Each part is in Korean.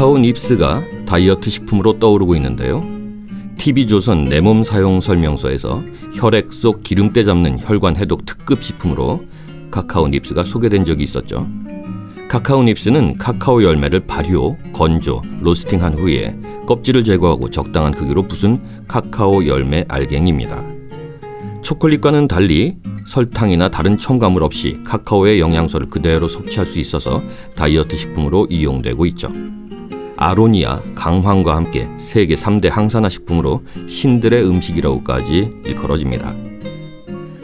카카오 닙스가 다이어트 식품으로 떠오르고 있는데요. TV조선 내 몸 사용 설명서에서 혈액 속 기름때 잡는 혈관 해독 특급 식품으로 카카오 닙스가 소개된 적이 있었죠. 카카오 닙스는 카카오 열매를 발효, 건조, 로스팅한 후에 껍질을 제거하고 적당한 크기로 부순 카카오 열매 알갱이입니다. 초콜릿과는 달리 설탕이나 다른 첨가물 없이 카카오의 영양소를 그대로 섭취할 수 있어서 다이어트 식품으로 이용되고 있죠. 아로니아, 강황과 함께 세계 3대 항산화 식품으로 신들의 음식이라고까지 일컬어집니다.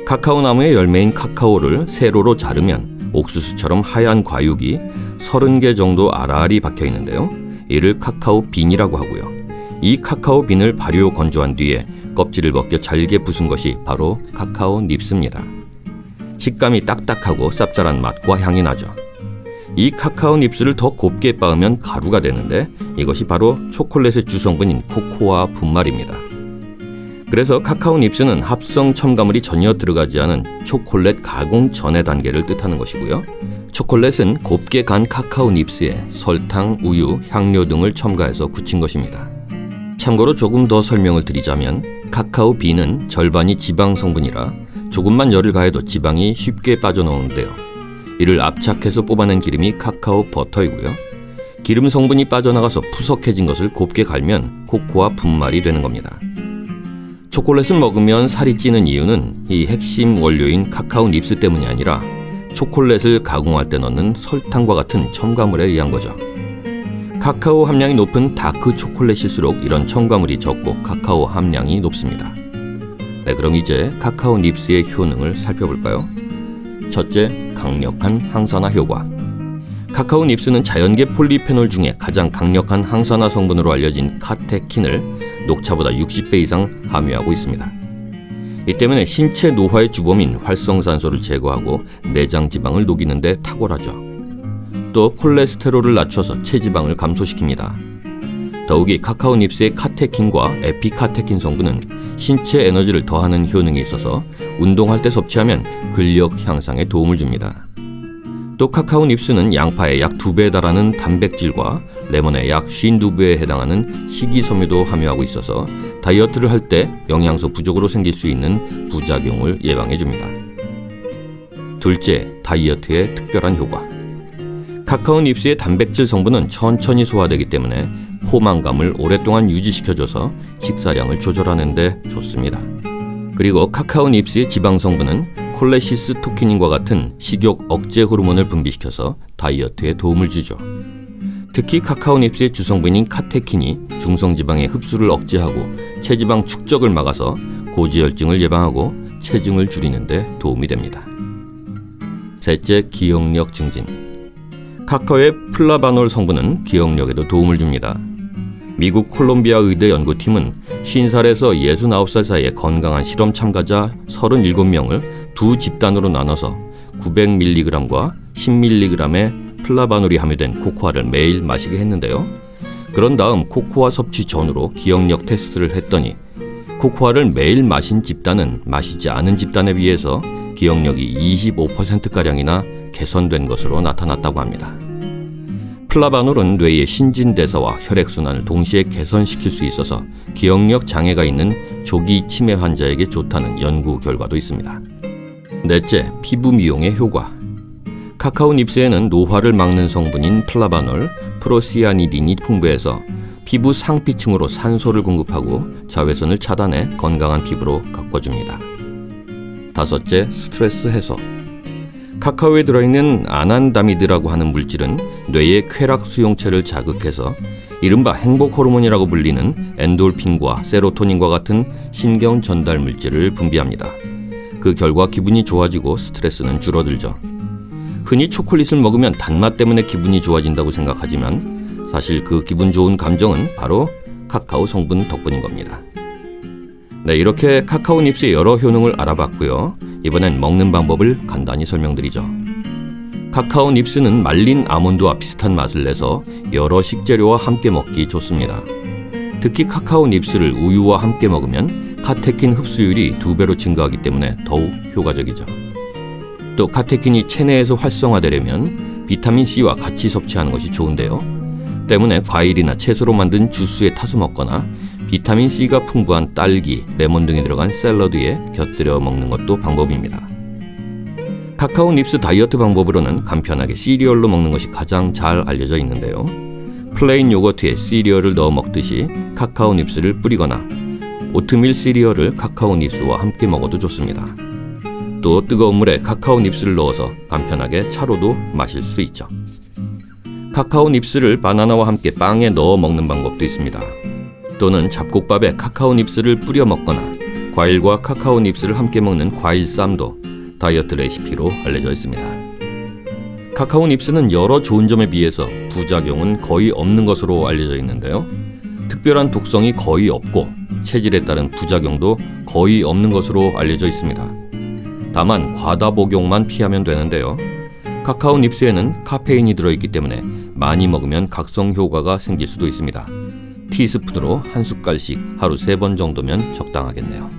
카카오 나무의 열매인 카카오를 세로로 자르면 옥수수처럼 하얀 과육이 30개 정도 알알이 박혀 있는데요. 이를 카카오 빈이라고 하고요. 이 카카오 빈을 발효 건조한 뒤에 껍질을 벗겨 잘게 부순 것이 바로 카카오 닙스입니다. 식감이 딱딱하고 쌉쌀한 맛과 향이 나죠. 이 카카오 닙스를 더 곱게 빻으면 가루가 되는데 이것이 바로 초콜릿의 주성분인 코코아 분말입니다. 그래서 카카오 닙스는 합성 첨가물이 전혀 들어가지 않은 초콜릿 가공 전의 단계를 뜻하는 것이고요. 초콜릿은 곱게 간 카카오 닙스에 설탕, 우유, 향료 등을 첨가해서 굳힌 것입니다. 참고로 조금 더 설명을 드리자면 카카오 비는 절반이 지방 성분이라 조금만 열을 가해도 지방이 쉽게 빠져나오는데요. 이를 압착해서 뽑아낸 기름이 카카오 버터이고요. 기름 성분이 빠져나가서 푸석해진 것을 곱게 갈면 코코아 분말이 되는 겁니다. 초콜릿을 먹으면 살이 찌는 이유는 이 핵심 원료인 카카오 닙스 때문이 아니라 초콜릿을 가공할 때 넣는 설탕과 같은 첨가물에 의한 거죠. 카카오 함량이 높은 다크 초콜릿일수록 이런 첨가물이 적고 카카오 함량이 높습니다. 네, 그럼 이제 카카오 닙스의 효능을 살펴볼까요? 첫째, 강력한 항산화 효과. 카카오 닙스는 자연계 폴리페놀 중에 가장 강력한 항산화 성분으로 알려진 카테킨을 녹차보다 60배 이상 함유하고 있습니다. 이 때문에 신체 노화의 주범인 활성산소를 제거하고 내장 지방을 녹이는 데 탁월하죠. 또 콜레스테롤을 낮춰서 체지방을 감소시킵니다. 더욱이 카카오 닙스의 카테킨과 에피카테킨 성분은 신체 에너지를 더하는 효능이 있어서 운동할 때 섭취하면 근력 향상에 도움을 줍니다. 또 카카오 닙스는 양파의 약 2배에 달하는 단백질과 레몬의 약 52배에 해당하는 식이섬유도 함유하고 있어서 다이어트를 할 때 영양소 부족으로 생길 수 있는 부작용을 예방해 줍니다. 둘째, 다이어트의 특별한 효과. 카카오 닙스의 단백질 성분은 천천히 소화되기 때문에 포만감을 오랫동안 유지시켜줘서 식사량을 조절하는 데 좋습니다. 그리고 카카오 닙스의 지방 성분은 콜레시스 토키닌과 같은 식욕 억제 호르몬을 분비시켜서 다이어트에 도움을 주죠. 특히 카카오 닙스의 주성분인 카테킨이 중성지방의 흡수를 억제하고 체지방 축적을 막아서 고지혈증을 예방하고 체중을 줄이는 데 도움이 됩니다. 셋째, 기억력 증진. 카카오의 플라바놀 성분은 기억력에도 도움을 줍니다. 미국 콜롬비아 의대 연구팀은 50살에서 69살 사이의 건강한 실험 참가자 37명을 두 집단으로 나눠서 900mg과 10mg의 플라바놀이 함유된 코코아를 매일 마시게 했는데요. 그런 다음 코코아 섭취 전후로 기억력 테스트를 했더니 코코아를 매일 마신 집단은 마시지 않은 집단에 비해서 기억력이 25%가량이나 개선된 것으로 나타났다고 합니다. 플라바놀은 뇌의 신진대사와 혈액순환을 동시에 개선시킬 수 있어서 기억력 장애가 있는 조기 치매 환자에게 좋다는 연구 결과도 있습니다. 넷째, 피부 미용의 효과. 카카오 닙스에는 노화를 막는 성분인 플라바놀, 프로시아니딘이 풍부해서 피부 상피층으로 산소를 공급하고 자외선을 차단해 건강한 피부로 가꿔줍니다. 다섯째, 스트레스 해소. 카카오에 들어있는 아난다미드라고 하는 물질은 뇌의 쾌락 수용체를 자극해서 이른바 행복 호르몬이라고 불리는 엔돌핀과 세로토닌과 같은 신경 전달 물질을 분비합니다. 그 결과 기분이 좋아지고 스트레스는 줄어들죠. 흔히 초콜릿을 먹으면 단맛 때문에 기분이 좋아진다고 생각하지만 사실 그 기분 좋은 감정은 바로 카카오 성분 덕분인 겁니다. 네, 이렇게 카카오 닙스의 여러 효능을 알아봤고요. 이번엔 먹는 방법을 간단히 설명드리죠. 카카오 닙스는 말린 아몬드와 비슷한 맛을 내서 여러 식재료와 함께 먹기 좋습니다. 특히 카카오 닙스를 우유와 함께 먹으면 카테킨 흡수율이 두 배로 증가하기 때문에 더욱 효과적이죠. 또 카테킨이 체내에서 활성화되려면 비타민 C와 같이 섭취하는 것이 좋은데요. 때문에 과일이나 채소로 만든 주스에 타서 먹거나 비타민 C가 풍부한 딸기, 레몬 등이 들어간 샐러드에 곁들여 먹는 것도 방법입니다. 카카오 닙스 다이어트 방법으로는 간편하게 시리얼로 먹는 것이 가장 잘 알려져 있는데요. 플레인 요거트에 시리얼을 넣어 먹듯이 카카오 닙스를 뿌리거나 오트밀 시리얼을 카카오 닙스와 함께 먹어도 좋습니다. 또 뜨거운 물에 카카오 닙스를 넣어서 간편하게 차로도 마실 수 있죠. 카카오 닙스를 바나나와 함께 빵에 넣어 먹는 방법도 있습니다. 또는 잡곡밥에 카카오 닙스를 뿌려 먹거나 과일과 카카오 닙스를 함께 먹는 과일 쌈도 다이어트 레시피로 알려져 있습니다. 카카오 닙스는 여러 좋은 점에 비해서 부작용은 거의 없는 것으로 알려져 있는데요. 특별한 독성이 거의 없고 체질에 따른 부작용도 거의 없는 것으로 알려져 있습니다. 다만 과다 복용만 피하면 되는데요. 카카오 닙스에는 카페인이 들어있기 때문에 많이 먹으면 각성 효과가 생길 수도 있습니다. 티스푼으로 한 숟갈씩 하루 세 번 정도면 적당하겠네요.